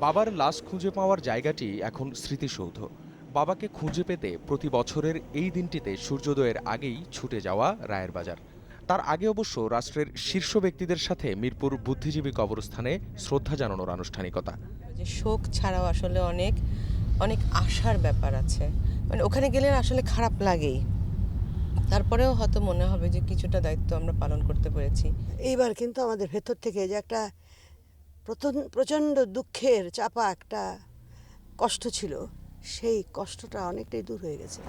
বাবার লাশ খুঁজে পাওয়ার জায়গাটি এখন স্মৃতিসৌধ। বাবাকে খুঁজে পেতে প্রতি বছরের এই দিনটিতে সূর্যোদয়ের আগেই ছুটে যাওয়া রায়ের বাজার। তার আগে অবশ্য রাষ্ট্রের শীর্ষ ব্যক্তিদের সাথে মিরপুর বুদ্ধিজীবী কবরস্থানে শ্রদ্ধা জানানোর আনুষ্ঠানিকতা। যে শোক ছাড়াও আসলে অনেক অনেক আশার ব্যাপার আছে। মানে ওখানে গেলে আসলে খারাপ লাগেই। তারপরেও হয়তো মনে হবে যে কিছুটা দায়িত্ব আমরা পালন করতে পেরেছি। এইবার কিন্তু আমাদের ভেতর থেকে যে একটা প্রচণ্ড দুঃখের চাপা একটা কষ্ট ছিল। সেই কষ্টটা অনেকটাই দূর হয়ে গেছে।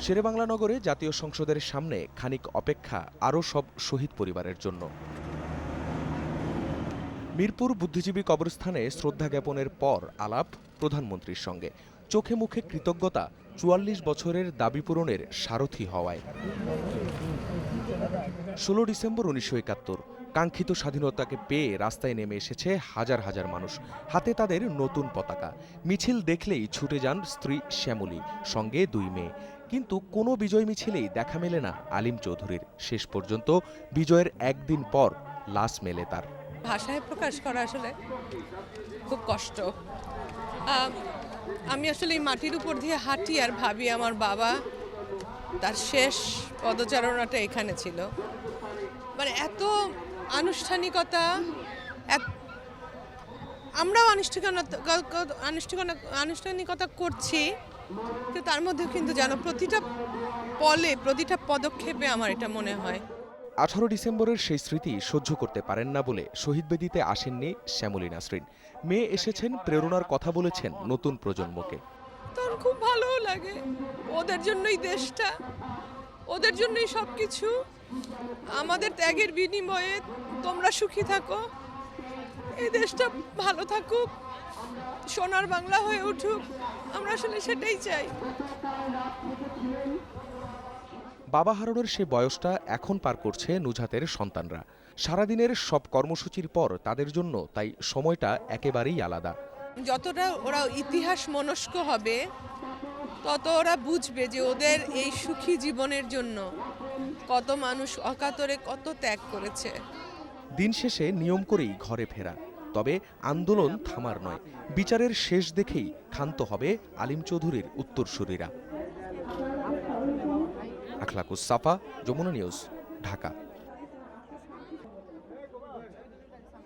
শেরেবাংলা নগরে জাতীয় সংসদের সামনে খানিক অপেক্ষা আরও সব শহীদ পরিবারের জন্য। মিরপুর বুদ্ধিজীবী কবরস্থানে শ্রদ্ধা জ্ঞাপনের পর আলাপ প্রধানমন্ত্রীর সঙ্গে। চোখে মুখে কৃতজ্ঞতা চুয়াল্লিশ বছরের দাবি পূরণের সারথি হওয়ায়। ষোলো ডিসেম্বর উনিশশো একাত্তর। কাঙ্ক্ষিত স্বাধীনতাকে পেয়ে রাস্তায় নেমে এসেছে হাজার হাজার মানুষ। হাতে তাদের নতুন পতাকা। মিছিল দেখলেই ছুটে যান স্ত্রী শ্যামলী, সঙ্গে দুই মেয়ে। কিন্তু কোনো বিজয় মিছিলেই দেখা মেলে না আলিম চৌধুরীর। শেষ পর্যন্ত বিজয়ের একদিন পর লাশ মেলে তার। ভাষায় প্রকাশ করা আসলে খুব কষ্ট। আমি আসলে এই মাটির উপর দিয়ে হাঁটি আর ভাবি আমার বাবা তার শেষ পদচারণাটা এখানে ছিল। মানে এত আনুষ্ঠানিকতা আমরাও আনুষ্ঠানিকতা আনুষ্ঠানিকতা আনুষ্ঠানিকতা করছি কিন্তু তার মধ্যেও কিন্তু যেন প্রতিটা পলে প্রতিটা পদক্ষেপে আমার এটা মনে হয়। আঠারো ডিসেম্বরের সেই স্মৃতি সহ্য করতে পারেন না বলে শহীদ বেদিতে আসেননি শ্যামলী নাসরিন। মেয়ে এসেছেন প্রেরণার কথা বলেছেন নতুন প্রজন্মকে। তোর খুব ভালো লাগে। ওদের জন্যই দেশটা ওদের জন্যই সব কিছু আমাদের ত্যাগের বিনিময়ে তোমরা সুখী থাকো। এই দেশটা ভালো থাকুক সোনার বাংলা হয়ে উঠুক। আমরা আসলে সেটাই চাই। বাবা হারানোর সে বয়সটা এখন পার করছে নুজাতের সন্তানরা। সারাদিনের সব কর্মসূচির পর তাদের জন্য তাই সময়টা একেবারেই আলাদা। যতটা ওরা ইতিহাস মনস্ক হবে তত ওরা বুঝবে যে ওদের এই সুখী জীবনের জন্য কত মানুষ অকাতরে কত ত্যাগ করেছে। দিন শেষে নিয়ম করেই ঘরে ফেরা। তবে আন্দোলন থামার নয়, বিচারের শেষ দেখেই ক্ষান্ত হবে আলিম চৌধুরীর উত্তরসূরিরা। আখলাকুস সাফা, যমুনা নিউজ, ঢাকা।